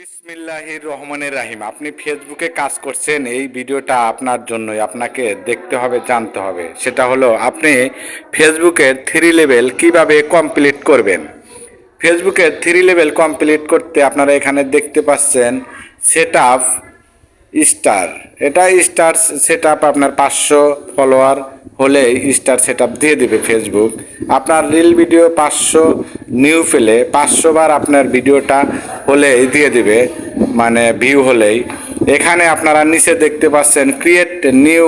বিসমিল্লাহির রহমানের রাহিম। আপনি ফেসবুকে কাজ করছেন, এই ভিডিওটা আপনার জন্যই, আপনাকে দেখতে হবে, জানতে হবে। সেটা হলো, আপনি ফেসবুকের থ্রি লেভেল কীভাবে কমপ্লিট করবেন? ফেসবুকের থ্রি লেভেল কমপ্লিট করতে আপনারা এখানে দেখতে পাচ্ছেন সেট আপ স্টার। এটা স্টার সেট আপ আপনার পাঁচশো ফলোয়ার হলে স্টার সেট আপ দিয়ে দেবে ফেসবুক আপনার রিল ভিডিও পাঁচশো নিউ পেলে পাঁচশো বার আপনার ভিডিওটা হলেই দিয়ে দেবে মানে ভিউ হলেই। এখানে আপনারা নিচে দেখতে পাচ্ছেন ক্রিয়েট নিউ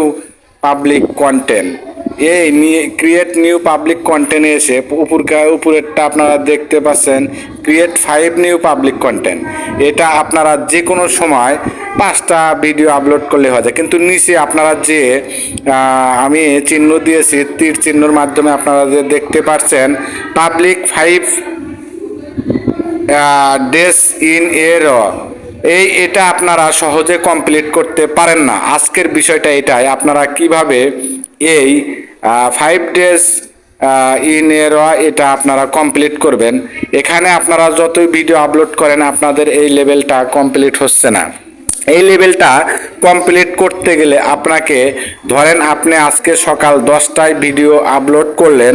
পাবলিক কন্টেন্ট এই নিয়ে ক্রিয়েট নিউ পাবলিক কন্টেন্ট এসে উপরকার উপরেরটা আপনারা দেখতে পাচ্ছেন। Create five new public content এটা আপনারা যে কোনো সময় পাঁচটা ভিডিও আপলোড করলে হয় যায়। কিন্তু নিচে আপনারা যে আমি চিহ্ন দিয়েছি, তীর চিহ্নর মাধ্যমে আপনারা যে দেখতে পাচ্ছেন পাবলিক ফাইভ ডেস ইন এর এই এটা আপনারা সহজে কমপ্লিট করতে পারেন না। আজকের বিষয়টা এটাই। আপনারা কীভাবে এই ফাইভ ডেজ ইন এর এটা আপনারা কমপ্লিট করবেন। এখানে আপনারা যতই ভিডিও আপলোড করেন, আপনাদের এই লেভেলটা কমপ্লিট হচ্ছে না। এই লেভেলটা কমপ্লিট করতে গেলে আপনাকে, ধরেন আপনি আজকে সকাল দশটায় ভিডিও আপলোড করলেন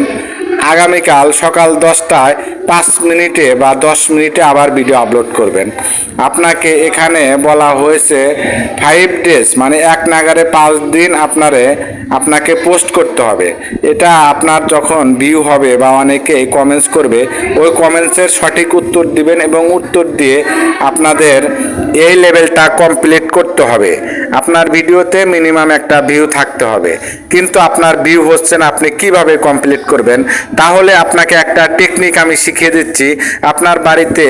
আগামীকাল সকাল দশটায় পাঁচ মিনিটে বা দশ মিনিটে আবার ভিডিও আপলোড করবেন। আপনাকে এখানে বলা হয়েছে ফাইভ ডেজ মানে এক নাগারে পাঁচ দিন আপনারে, আপনাকে পোস্ট করতে হবে। এটা আপনার যখন ভিউ হবে বা অনেকেই কমেন্টস করবে, ওই কমেন্টসের সঠিক উত্তর দিবেন এবং উত্তর দিয়ে আপনাদের এই লেভেলটা কমপ্লিট করতে হবে। আপনার ভিডিওতে মিনিমাম একটা ভিউ থাকতে হবে। কিন্তু আপনার ভিউ হচ্ছে না, আপনি কীভাবে কমপ্লিট করবেন? তাহলে আপনাকে একটা টেকনিক আমি শিখিয়ে দিচ্ছি। আপনার বাড়িতে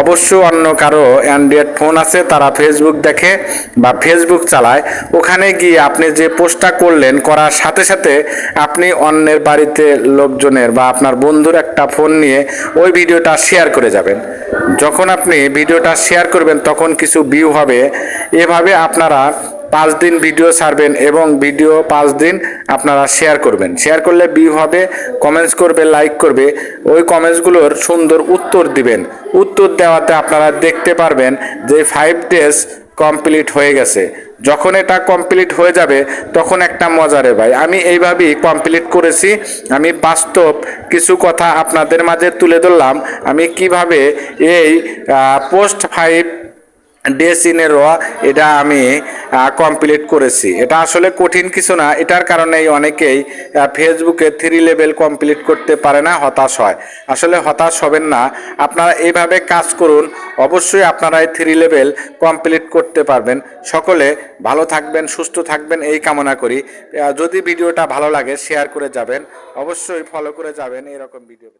অবশ্য অন্য কারও অ্যান্ড্রয়েড ফোন আছে, তারা ফেসবুক দেখে বা ফেসবুক চালায়। ওখানে গিয়ে আপনি যে পোস্টটা করলেন, করার সাথে সাথে আপনি অন্যের বাড়িতে লোকজনের বা আপনার বন্ধুর একটা ফোন নিয়ে ওই ভিডিওটা শেয়ার করে যাবেন। যখন আপনি ভিডিওটা শেয়ার করবেন, তখন কিছু ভিউ হবে। এভাবে আপনারা পাঁচ দিন ভিডিও ছাড়বেন এবং ভিডিও পাঁচ দিন আপনারা শেয়ার করবেন। শেয়ার করলে ভিউ হবে কমেন্টস করবে লাইক করবে। ওই কমেন্টসগুলোর সুন্দর উত্তর দিবেন। উত্তর দেওয়াতে আপনারা দেখতে পারবেন যে ফাইভ ডেজ কমপ্লিট হয়ে গেছে। যখন এটা কমপ্লিট হয়ে যাবে, তখন একটা মজারে ভাই। আমি এইভাবেই কমপ্লিট করেছি। আমি বাস্তব কিছু কথা আপনাদের মাঝে তুলে ধরলাম। আমি কীভাবে এই পোস্ট ফাইভ ডেসিনের র এটা আমি কমপ্লিট করেছি। এটা আসলে কঠিন কিছু না, এটার কারণেই অনেকেই ফেসবুকে থ্রি লেভেল কমপ্লিট করতে পারে না, হতাশ হয়। আসলে হতাশ হবেন না, আপনারা এইভাবে কাজ করুন, অবশ্যই আপনারা এই থ্রি লেভেল কমপ্লিট করতে পারবেন। সকলে ভালো থাকবেন, সুস্থ থাকবেন, এই কামনা করি। যদি ভিডিওটা ভালো লাগে শেয়ার করে যাবেন, অবশ্যই ফলো করে যাবেন, এরকম ভিডিও